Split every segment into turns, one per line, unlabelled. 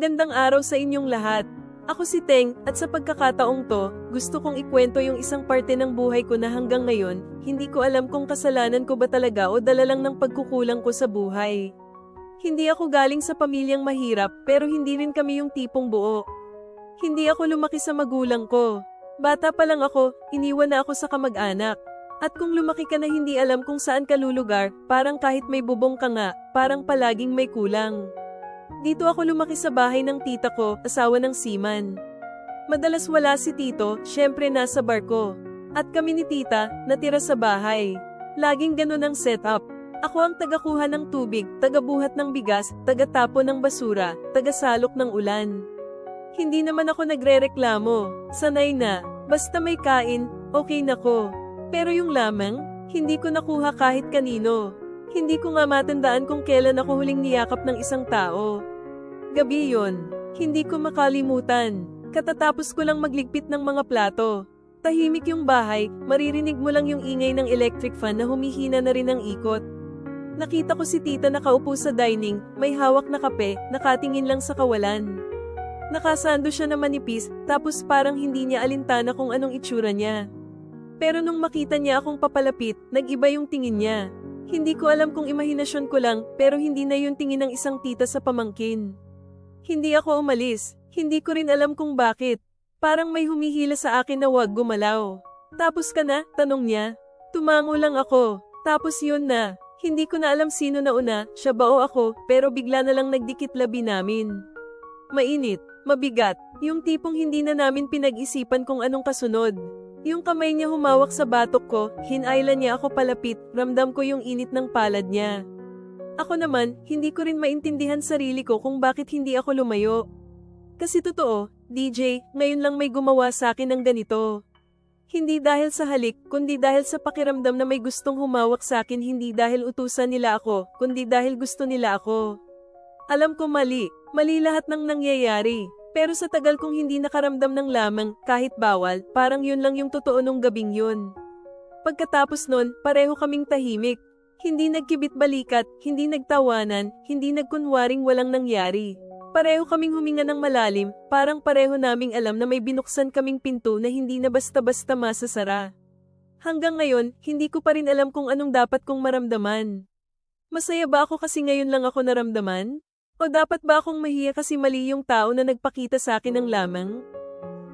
Magandang araw sa inyong lahat. Ako si Teng, at sa pagkakataong to, gusto kong ikwento yung isang parte ng buhay ko na hanggang ngayon, hindi ko alam kung kasalanan ko ba talaga o dala lang ng pagkukulang ko sa buhay. Hindi ako galing sa pamilyang mahirap, pero hindi rin kami yung tipong buo. Hindi ako lumaki sa magulang ko. Bata pa lang ako, iniwan na ako sa kamag-anak. At kung lumaki ka na hindi alam kung saan ka lulugar, parang kahit may bubong ka nga, parang palaging may kulang. Dito ako lumaki sa bahay ng tita ko, asawa ng seaman. Madalas wala si tito, syempre nasa barko. At kami ni tita, natira sa bahay. Laging ganun ang setup. Ako ang tagakuha ng tubig, tagabuhat ng bigas, tagatapon ng basura, tagasalok ng ulan. Hindi naman ako nagrereklamo, sanay na, basta may kain, okay na ko. Pero yung lamang, hindi ko nakuha kahit kanino. Hindi ko nga matandaan kung kailan ako huling niyakap ng isang tao. Gabi yon, hindi ko makalimutan. Katatapos ko lang magligpit ng mga plato. Tahimik yung bahay, maririnig mo lang yung ingay ng electric fan na humihina na rin ang ikot. Nakita ko si tita nakaupo sa dining, may hawak na kape, nakatingin lang sa kawalan. Nakasando siya na manipis, tapos parang hindi niya alintana kung anong itsura niya. Pero nung makita niya akong papalapit, nag-iba yung tingin niya. Hindi ko alam kung imahinasyon ko lang, pero hindi na yung tingin ng isang tita sa pamangkin. Hindi ako umalis, hindi ko rin alam kung bakit. Parang may humihila sa akin na wag gumalaw. Tapos ka na? Tanong niya. Tumango lang ako. Tapos yun na. Hindi ko na alam sino na una, siya ba o ako, pero bigla na lang nagdikit labi namin. Mainit, mabigat, yung tipong hindi na namin pinag-isipan kung anong kasunod. Yung kamay niya humawak sa batok ko, hinayla niya ako palapit, ramdam ko yung init ng palad niya. Ako naman, hindi ko rin maintindihan sarili ko kung bakit hindi ako lumayo. Kasi totoo, DJ, ngayon lang may gumawa sa akin ng ganito. Hindi dahil sa halik, kundi dahil sa pakiramdam na may gustong humawak sa akin hindi dahil utusan nila ako, kundi dahil gusto nila ako. Alam ko mali, mali lahat ng nangyayari. Pero sa tagal kong hindi nakaramdam ng lamang, kahit bawal, parang yun lang yung totoo nung gabing yun. Pagkatapos nun, pareho kaming tahimik. Hindi nagkibit balikat, hindi nagtawanan, hindi nagkunwaring walang nangyari. Pareho kaming huminga ng malalim, parang pareho naming alam na may binuksan kaming pinto na hindi na basta-basta masasara. Hanggang ngayon, hindi ko pa rin alam kung anong dapat kong maramdaman. Masaya ba ako kasi ngayon lang ako naramdaman? O dapat ba akong mahiya kasi mali yung tao na nagpakita sa akin ng lamang?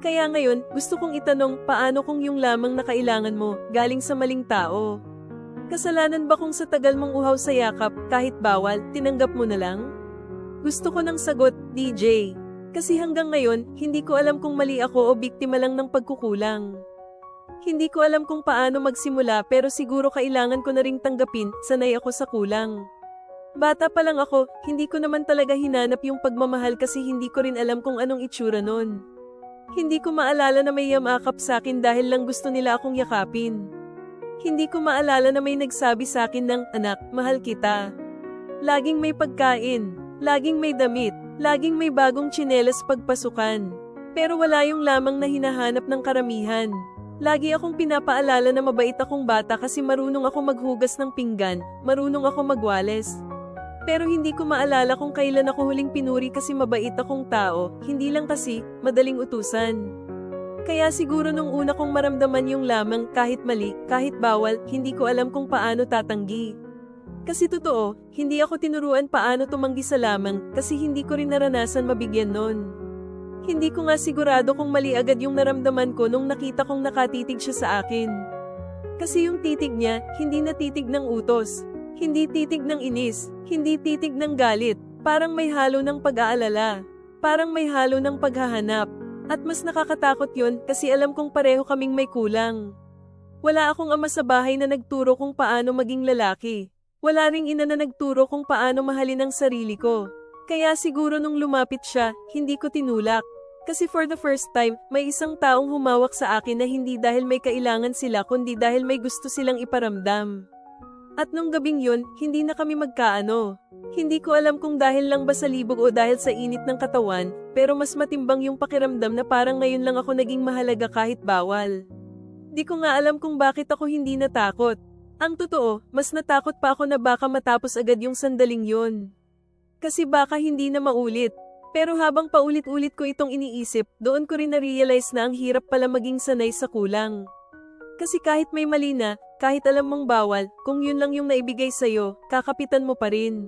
Kaya ngayon, gusto kong itanong paano kung yung lamang na kailangan mo, galing sa maling tao? Kasalanan ba kung sa tagal mong uhaw sa yakap, kahit bawal, tinanggap mo na lang? Gusto ko ng sagot, DJ. Kasi hanggang ngayon, hindi ko alam kung mali ako o biktima lang ng pagkukulang. Hindi ko alam kung paano magsimula pero siguro kailangan ko na ring tanggapin, sanay ako sa kulang. Bata pa lang ako, hindi ko naman talaga hinanap yung pagmamahal kasi hindi ko rin alam kung anong itsura nun. Hindi ko maalala na may yamakap sa akin dahil lang gusto nila akong yakapin. Hindi ko maalala na may nagsabi sa akin ng, anak, mahal kita. Laging may pagkain, laging may damit, laging may bagong tsinelas pagpasukan. Pero wala yung lamang na hinahanap ng karamihan. Lagi akong pinapaalala na mabait akong bata kasi marunong ako maghugas ng pinggan, marunong ako magwales. Pero hindi ko maalala kung kailan ako huling pinuri kasi mabait akong tao, hindi lang kasi, madaling utusan. Kaya siguro nung una kong maramdaman yung lamang kahit mali, kahit bawal, hindi ko alam kung paano tatanggi. Kasi totoo, hindi ako tinuruan paano tumanggi sa lamang kasi hindi ko rin naranasan mabigyan nun. Hindi ko nga sigurado kung mali agad yung naramdaman ko nung nakita kong nakatitig siya sa akin. Kasi yung titig niya, hindi na titig ng utos, hindi titig ng inis, hindi titig ng galit, parang may halo ng pag-aalala. Parang may halo ng paghahanap. At mas nakakatakot yon kasi alam kong pareho kaming may kulang. Wala akong ama sa bahay na nagturo kung paano maging lalaki. Wala ring ina na nagturo kung paano mahalin ang sarili ko. Kaya siguro nung lumapit siya, hindi ko tinulak. Kasi for the first time, may isang taong humawak sa akin na hindi dahil may kailangan sila kundi dahil may gusto silang iparamdam. At nung gabing yun, hindi na kami magkaano. Hindi ko alam kung dahil lang ba sa libog o dahil sa init ng katawan, pero mas matimbang yung pakiramdam na parang ngayon lang ako naging mahalaga kahit bawal. Di ko nga alam kung bakit ako hindi natakot. Ang totoo, mas natakot pa ako na baka matapos agad yung sandaling yun. Kasi baka hindi na maulit. Pero habang paulit-ulit ko itong iniisip, doon ko rin na-realize na ang hirap pala maging sanay sa kulang. Kasi kahit may mali na, kahit alam mong bawal, kung yun lang yung naibigay sa'yo, kakapitan mo pa rin.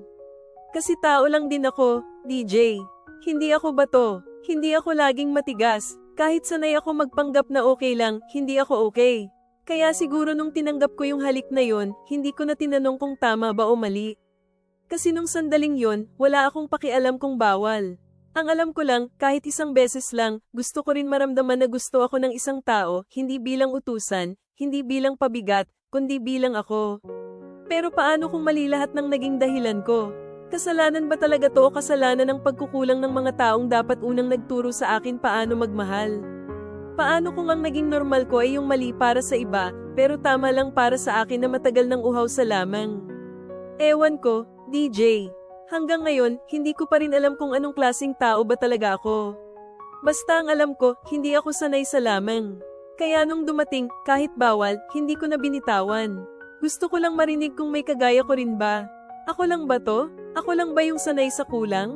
Kasi tao lang din ako, DJ. Hindi ako bato. Hindi ako laging matigas. Kahit sanay ako magpanggap na okay lang, hindi ako okay. Kaya siguro nung tinanggap ko yung halik na yon, hindi ko na tinanong kung tama ba o mali. Kasi nung sandaling yon, wala akong pakialam kung bawal. Ang alam ko lang, kahit isang beses lang, gusto ko rin maramdaman na gusto ako ng isang tao, hindi bilang utusan, hindi bilang pabigat, kundi bilang ako. Pero paano kung mali lahat ng naging dahilan ko? Kasalanan ba talaga to o kasalanan ng pagkukulang ng mga taong dapat unang nagturo sa akin paano magmahal? Paano kung ang naging normal ko ay yung mali para sa iba, pero tama lang para sa akin na matagal ng uhaw sa lamang? Ewan ko, DJ. Hanggang ngayon, hindi ko pa rin alam kung anong klasing tao ba talaga ako. Basta ang alam ko, hindi ako sanay sa lamang. Kaya nung dumating, kahit bawal, hindi ko na binitawan. Gusto ko lang marinig kung may kagaya ko rin ba. Ako lang ba to? Ako lang ba yung sanay sa kulang?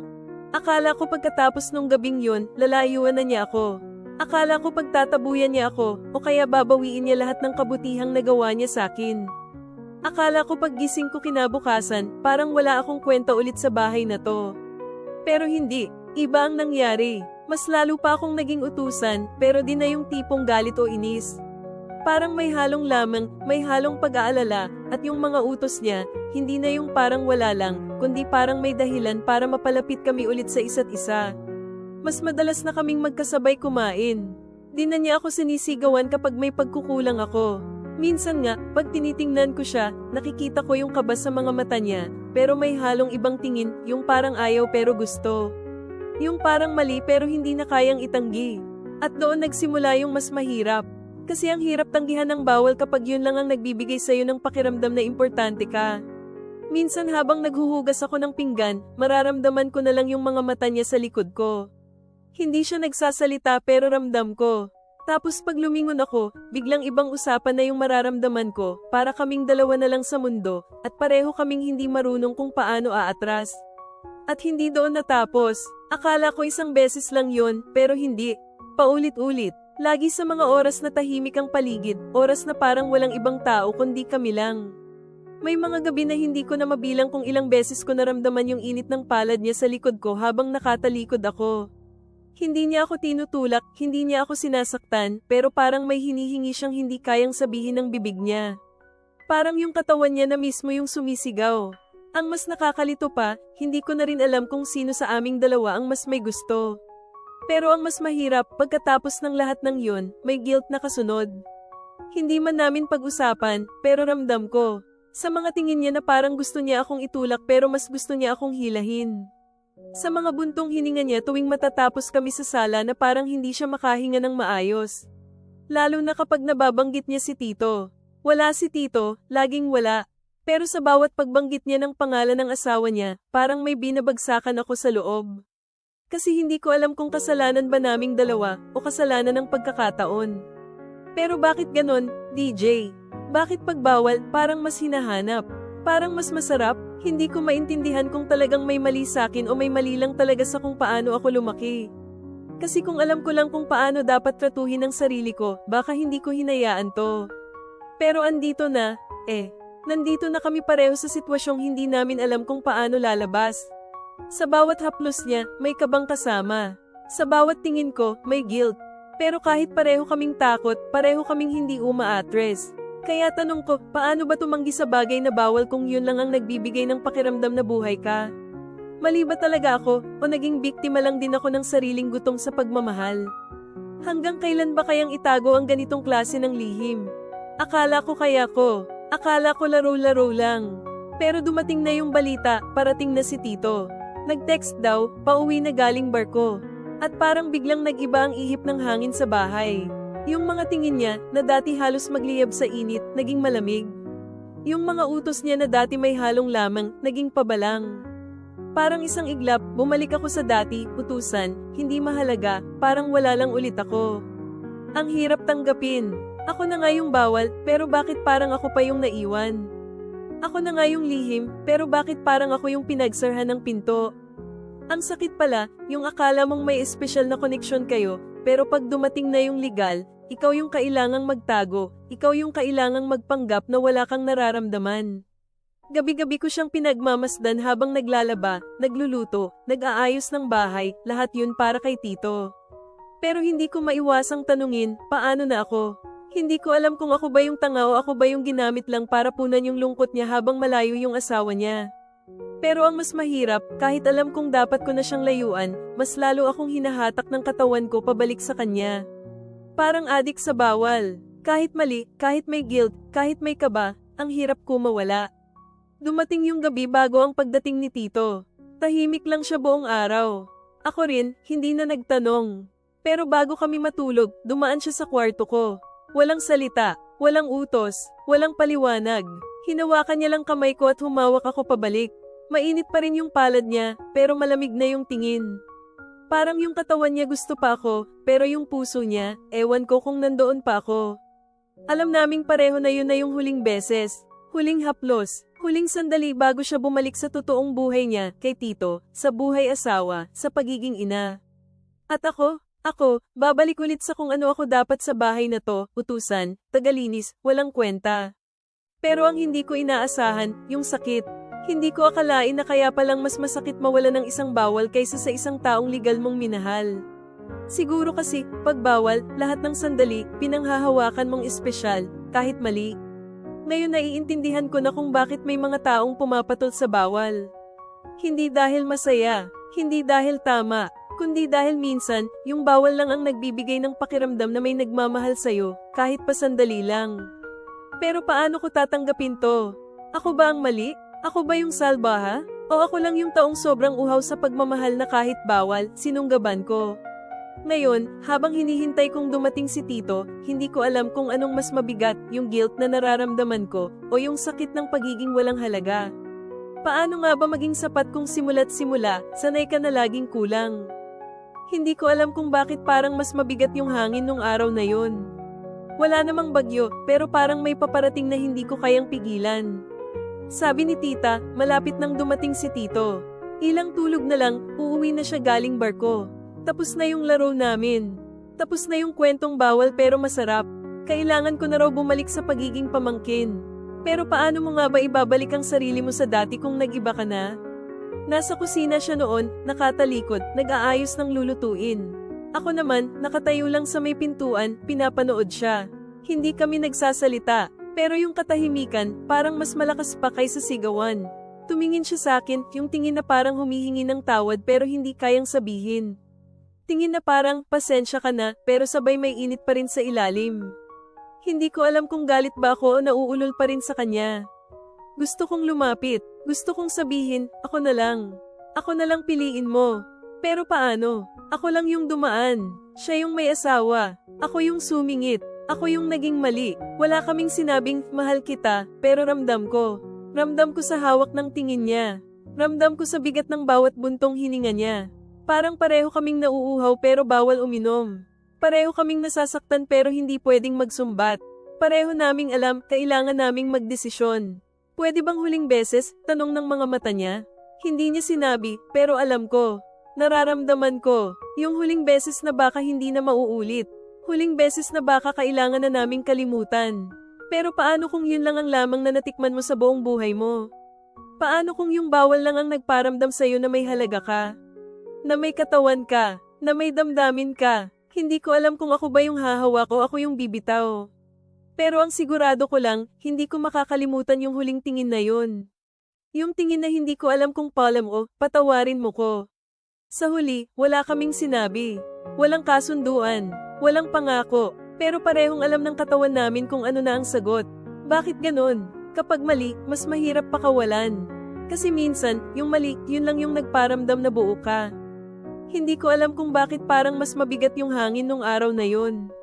Akala ko pagkatapos nung gabing yun, lalayuan na niya ako. Akala ko pagtatabuyan niya ako, o kaya babawiin niya lahat ng kabutihang nagawa niya sa akin. Akala ko paggising ko kinabukasan, parang wala akong kwenta ulit sa bahay na to. Pero hindi, iba ang nangyari. Mas lalo pa akong naging utusan, pero di na yung tipong galit o inis. Parang may halong lamang, may halong pag-aalala, at yung mga utos niya, hindi na yung parang wala lang, kundi parang may dahilan para mapalapit kami ulit sa isa't isa. Mas madalas na kaming magkasabay kumain. Di na niya ako sinisigawan kapag may pagkukulang ako. Minsan nga, pag tinitingnan ko siya, nakikita ko yung kaba sa mga mata niya, pero may halong ibang tingin, yung parang ayaw pero gusto. Yung parang mali pero hindi na kayang itanggi. At doon nagsimula yung mas mahirap. Kasi ang hirap tanggihan ng bawal kapag yun lang ang nagbibigay sa'yo ng pakiramdam na importante ka. Minsan habang naghuhugas ako ng pinggan, mararamdaman ko na lang yung mga mata niya sa likod ko. Hindi siya nagsasalita pero ramdam ko. Tapos pag lumingon ako, biglang ibang usapan na yung mararamdaman ko, para kaming dalawa na lang sa mundo, at pareho kaming hindi marunong kung paano aatras. At hindi doon natapos, akala ko isang beses lang yon, pero hindi. Paulit-ulit, lagi sa mga oras na tahimik ang paligid, oras na parang walang ibang tao kundi kami lang. May mga gabi na hindi ko na mabilang kung ilang beses ko naramdaman yung init ng palad niya sa likod ko habang nakatalikod ako. Hindi niya ako tinutulak, hindi niya ako sinasaktan, pero parang may hinihingi siyang hindi kayang sabihin ng bibig niya. Parang yung katawan niya na mismo yung sumisigaw. Ang mas nakakalito pa, hindi ko na rin alam kung sino sa aming dalawa ang mas may gusto. Pero ang mas mahirap, pagkatapos ng lahat ng yun, may guilt na kasunod. Hindi man namin pag-usapan, pero ramdam ko. Sa mga tingin niya na parang gusto niya akong itulak pero mas gusto niya akong hilahin. Sa mga buntong hininga niya tuwing matatapos kami sa sala na parang hindi siya makahinga ng maayos. Lalo na kapag nababanggit niya si Tito. Wala si Tito, laging wala. Pero sa bawat pagbanggit niya ng pangalan ng asawa niya, parang may binabagsakan ako sa loob. Kasi hindi ko alam kung kasalanan ba naming dalawa o kasalanan ng pagkakataon. Pero bakit ganon, DJ? Bakit pagbawal parang mas hinahanap? Parang mas masarap, hindi ko maintindihan kung talagang may mali sa akin o may mali lang talaga sa kung paano ako lumaki. Kasi kung alam ko lang kung paano dapat tratuhin ang sarili ko, baka hindi ko hinayaan to. Pero andito na, eh, nandito na kami pareho sa sitwasyong hindi namin alam kung paano lalabas. Sa bawat haplos niya, may kabang kasama. Sa bawat tingin ko, may guilt. Pero kahit pareho kaming takot, pareho kaming hindi umaatres. Kaya tanong ko, paano ba tumanggi sa bagay na bawal kung yun lang ang nagbibigay ng pakiramdam na buhay ka? Mali ba talaga ako, o naging biktima lang din ako ng sariling gutong sa pagmamahal? Hanggang kailan ba kayang itago ang ganitong klase ng lihim? Akala ko kaya ko, akala ko laro-laro lang. Pero dumating na yung balita, parating na si Tito. Nag-text daw, pauwi na galing barko. At parang biglang nag-iba ang ihip ng hangin sa bahay. Yung mga tingin niya, na dati halos magliyab sa init, naging malamig. Yung mga utos niya na dati may halong lamang, naging pabalang. Parang isang iglap, bumalik ako sa dati, utusan, hindi mahalaga, parang wala lang ulit ako. Ang hirap tanggapin. Ako na nga yung bawal, pero bakit parang ako pa yung naiwan? Ako na nga yung lihim, pero bakit parang ako yung pinagsarhan ng pinto? Ang sakit pala, yung akala mong may espesyal na koneksyon kayo, pero pag dumating na yung legal, ikaw yung kailangang magtago, ikaw yung kailangang magpanggap na wala kang nararamdaman. Gabi-gabi ko siyang pinagmamasdan habang naglalaba, nagluluto, nag-aayos ng bahay, lahat yun para kay Tito. Pero hindi ko maiwasang tanungin, paano na ako? Hindi ko alam kung ako ba yung tanga o ako ba yung ginamit lang para punan yung lungkot niya habang malayo yung asawa niya. Pero ang mas mahirap, kahit alam kong dapat ko na siyang layuan, mas lalo akong hinahatak ng katawan ko pabalik sa kanya. Parang adik sa bawal. Kahit mali, kahit may guilt, kahit may kaba, ang hirap ko mawala. Dumating yung gabi bago ang pagdating ni Tito. Tahimik lang siya buong araw. Ako rin, hindi na nagtanong. Pero bago kami matulog, dumaan siya sa kwarto ko. Walang salita, walang utos, walang paliwanag. Hinawakan niya lang kamay ko at humawak ako pabalik. Mainit pa rin yung palad niya, pero malamig na yung tingin. Parang yung katawan niya gusto pa ako, pero yung puso niya, ewan ko kung nandoon pa ako. Alam naming pareho na yun na yung huling beses, huling haplos, huling sandali bago siya bumalik sa totoong buhay niya, kay Tito, sa buhay asawa, sa pagiging ina. At ako, ako, babalik ulit sa kung ano ako dapat sa bahay na to, utusan, tagalinis, walang kwenta. Pero ang hindi ko inaasahan, yung sakit. Hindi ko akalain na kaya palang mas masakit mawala ng isang bawal kaysa sa isang taong legal mong minahal. Siguro kasi, pag bawal, lahat ng sandali, pinanghahawakan mong espesyal, kahit mali. Ngayon naiintindihan ko na kung bakit may mga taong pumapatol sa bawal. Hindi dahil masaya, hindi dahil tama, kundi dahil minsan, yung bawal lang ang nagbibigay ng pakiramdam na may nagmamahal sa'yo, kahit pa sandali lang. Pero paano ko tatanggapin to? Ako ba ang mali? Ako ba yung salbaha? O ako lang yung taong sobrang uhaw sa pagmamahal na kahit bawal, sinunggaban ko? Ngayon, habang hinihintay kong dumating si Tito, hindi ko alam kung anong mas mabigat, yung guilt na nararamdaman ko, o yung sakit ng pagiging walang halaga. Paano nga ba maging sapat kung simula't simula, sanay ka na laging kulang? Hindi ko alam kung bakit parang mas mabigat yung hangin nung araw na yon. Wala namang bagyo, pero parang may paparating na hindi ko kayang pigilan. Sabi ni tita, malapit nang dumating si tito. Ilang tulog na lang, uuwi na siya galing barko. Tapos na yung laro namin. Tapos na yung kwentong bawal pero masarap. Kailangan ko na raw bumalik sa pagiging pamangkin. Pero paano mo nga ba ibabalik ang sarili mo sa dati kung nag-iba ka na? Nasa kusina siya noon, nakatalikod, nag-aayos ng lulutuin. Ako naman, nakatayo lang sa may pintuan, pinapanood siya. Hindi kami nagsasalita, pero yung katahimikan, parang mas malakas pa kaysa sigawan. Tumingin siya sa akin, yung tingin na parang humihingi ng tawad pero hindi kayang sabihin. Tingin na parang, pasensya ka na, pero sabay may init pa rin sa ilalim. Hindi ko alam kung galit ba ako o nauulol pa rin sa kanya. Gusto kong lumapit, gusto kong sabihin, ako na lang. Ako na lang piliin mo. Pero paano? Ako lang yung dumaan. Siya yung may asawa. Ako yung sumingit. Ako yung naging mali. Wala kaming sinabing, mahal kita, pero ramdam ko. Ramdam ko sa hawak ng tingin niya. Ramdam ko sa bigat ng bawat buntong hininga niya. Parang pareho kaming nauuhaw pero bawal uminom. Pareho kaming nasasaktan pero hindi pwedeng magsumbat. Pareho naming alam, kailangan naming magdesisyon. Pwede bang huling beses, tanong ng mga mata niya? Hindi niya sinabi, pero alam ko. Nararamdaman ko, yung huling beses na baka hindi na mauulit. Huling beses na baka kailangan na naming kalimutan. Pero paano kung yun lang ang lamang na natikman mo sa buong buhay mo? Paano kung yung bawal lang ang nagparamdam sa'yo na may halaga ka? na may katawan ka, na may damdamin ka. Hindi ko alam kung ako ba yung hahawa ko ako yung bibitaw. Pero ang sigurado ko lang, hindi ko makakalimutan yung huling tingin na yun. Yung tingin na hindi ko alam kung palam o, patawarin mo ko. Sa huli, wala kaming sinabi. Walang kasunduan. Walang pangako. Pero parehong alam ng katawan namin kung ano na ang sagot. Bakit ganon? Kapag mali, mas mahirap pakawalan. Kasi minsan, yung mali, yun lang yung nagparamdam na buo ka. Hindi ko alam kung bakit parang mas mabigat yung hangin nung araw na yon.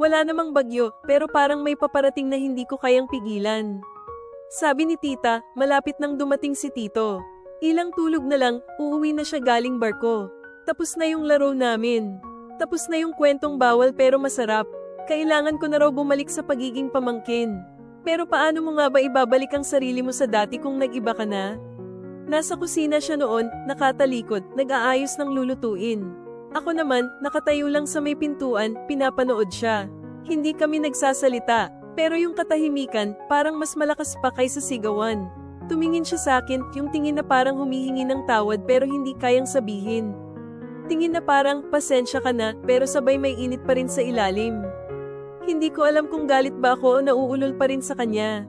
Wala namang bagyo, pero parang may paparating na hindi ko kayang pigilan. Sabi ni tita, malapit nang dumating si tito. Ilang tulog na lang, uuwi na siya galing barko. Tapos na yung laro namin. Tapos na yung kwentong bawal pero masarap. Kailangan ko na raw bumalik sa pagiging pamangkin. Pero paano mo nga ba ibabalik ang sarili mo sa dati kung nag-iba ka na? Nasa kusina siya noon, nakatalikod, nag-aayos ng lulutuin. Ako naman, nakatayo lang sa may pintuan, pinapanood siya. Hindi kami nagsasalita, pero yung katahimikan, parang mas malakas pa kaysa sigawan. Tumingin siya sa akin, yung tingin na parang humihingi ng tawad pero hindi kayang sabihin. Tingin na parang, pasensya ka na, pero sabay may init pa rin sa ilalim. Hindi ko alam kung galit ba ako o nauulol pa rin sa kanya.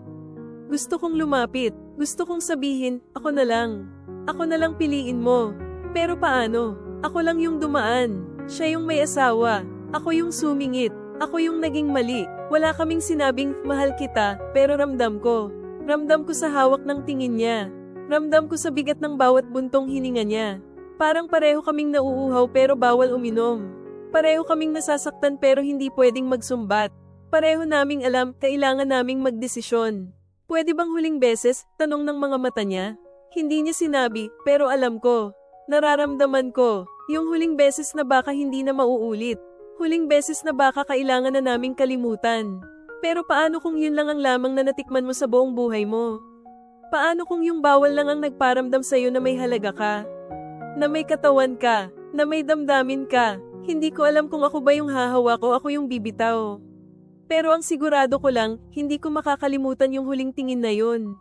Gusto kong lumapit, gusto kong sabihin, ako na lang. Ako na lang piliin mo. Pero paano? Ako lang yung dumaan. Siya yung may asawa. Ako yung sumingit. Ako yung naging mali. Wala kaming sinabing, mahal kita, pero ramdam ko. Ramdam ko sa hawak ng tingin niya. Ramdam ko sa bigat ng bawat buntong hininga niya. Parang pareho kaming nauuhaw pero bawal uminom. Pareho kaming nasasaktan pero hindi pwedeng magsumbat. Pareho naming alam, kailangan naming magdesisyon. Pwede bang huling beses, tanong ng mga mata niya? Hindi niya sinabi, pero alam ko. Nararamdaman ko, yung huling beses na baka hindi na mauulit. Huling beses na baka kailangan na naming kalimutan. Pero paano kung yun lang ang lamang na natikman mo sa buong buhay mo? Paano kung yung bawal lang ang nagparamdam sa'yo na may halaga ka? Na may katawan ka? Na may damdamin ka? Hindi ko alam kung ako ba yung hahawa ko ako yung bibitaw. Pero ang sigurado ko lang, hindi ko makakalimutan yung huling tingin na yun.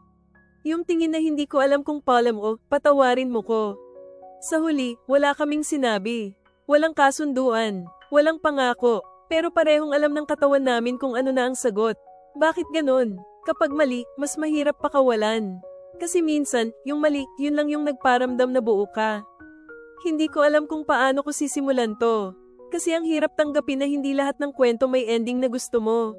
Yung tingin na hindi ko alam kung palam o, patawarin mo ko. Sa huli, wala kaming sinabi. Walang kasunduan. Walang pangako. Pero parehong alam ng katawan namin kung ano na ang sagot. Bakit ganon? Kapag mali, mas mahirap pakawalan. Kasi minsan, yung mali, yun lang yung nagparamdam na buo ka. Hindi ko alam kung paano ko sisimulan to. Kasi ang hirap tanggapin na hindi lahat ng kwento may ending na gusto mo.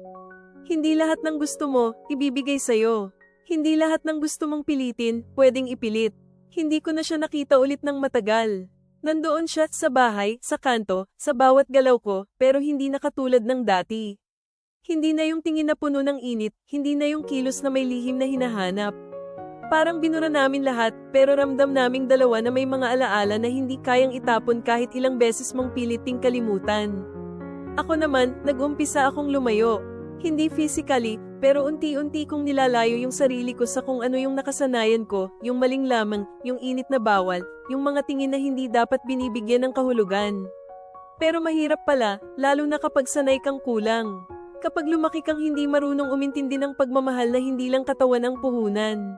Hindi lahat ng gusto mo, ibibigay sa'yo. Hindi lahat ng gusto mong pilitin, pwedeng ipilit. Hindi ko na siya nakita ulit ng matagal. Nandoon siya sa bahay, sa kanto, sa bawat galaw ko, pero hindi na katulad ng dati. Hindi na yung tingin na puno ng init, hindi na yung kilos na may lihim na hinahanap. Parang binura namin lahat, pero ramdam naming dalawa na may mga alaala na hindi kayang itapon kahit ilang beses mong piliting kalimutan. Ako naman, nag-umpisa akong lumayo. Hindi physically, pero unti-unti kong nilalayo yung sarili ko sa kung ano yung nakasanayan ko, yung maling lamang, yung init na bawal, yung mga tingin na hindi dapat binibigyan ng kahulugan. Pero mahirap pala, lalo na kapag sanay kang kulang. Kapag lumaki kang hindi marunong umintindi ng pagmamahal na hindi lang katawan ang puhunan.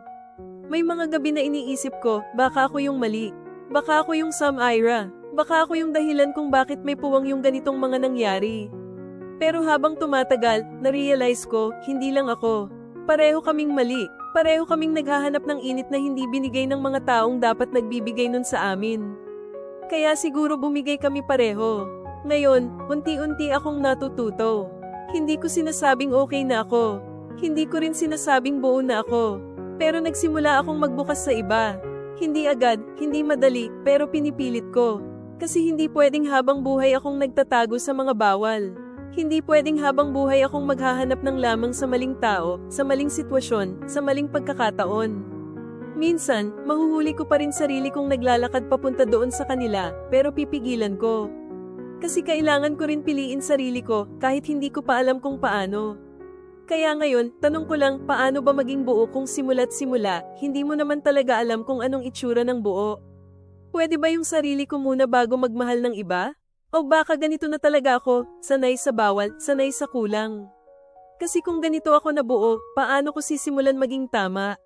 May mga gabi na iniisip ko, baka ako yung mali. Baka ako yung Sam Ira. Baka ako yung dahilan kung bakit may puwang yung ganitong mga nangyari. Pero habang tumatagal, na-realize ko, hindi lang ako. Pareho kaming mali. Pareho kaming naghahanap ng init na hindi binigay ng mga taong dapat nagbibigay nun sa amin. Kaya siguro bumigay kami pareho. Ngayon, unti-unti akong natututo. Hindi ko sinasabing okay na ako. Hindi ko rin sinasabing buo na ako. Pero nagsimula akong magbukas sa iba. Hindi agad, hindi madali, pero pinipilit ko. Kasi hindi pwedeng habang buhay akong nagtatago sa mga bawal. Hindi pwedeng habang buhay akong maghahanap ng lamang sa maling tao, sa maling sitwasyon, sa maling pagkakataon. Minsan, mahuhuli ko pa rin sarili kong naglalakad papunta doon sa kanila, pero pipigilan ko. Kasi kailangan ko rin piliin sarili ko kahit hindi ko pa alam kung paano. Kaya ngayon, tanong ko lang, paano ba maging buo kung simula't simula, hindi mo naman talaga alam kung anong itsura ng buo? Pwede ba yung sarili ko muna bago magmahal ng iba? O baka ganito na talaga ako, sanay sa bawal, sanay sa kulang? Kasi kung ganito ako nabuo, paano ko sisimulan maging tama?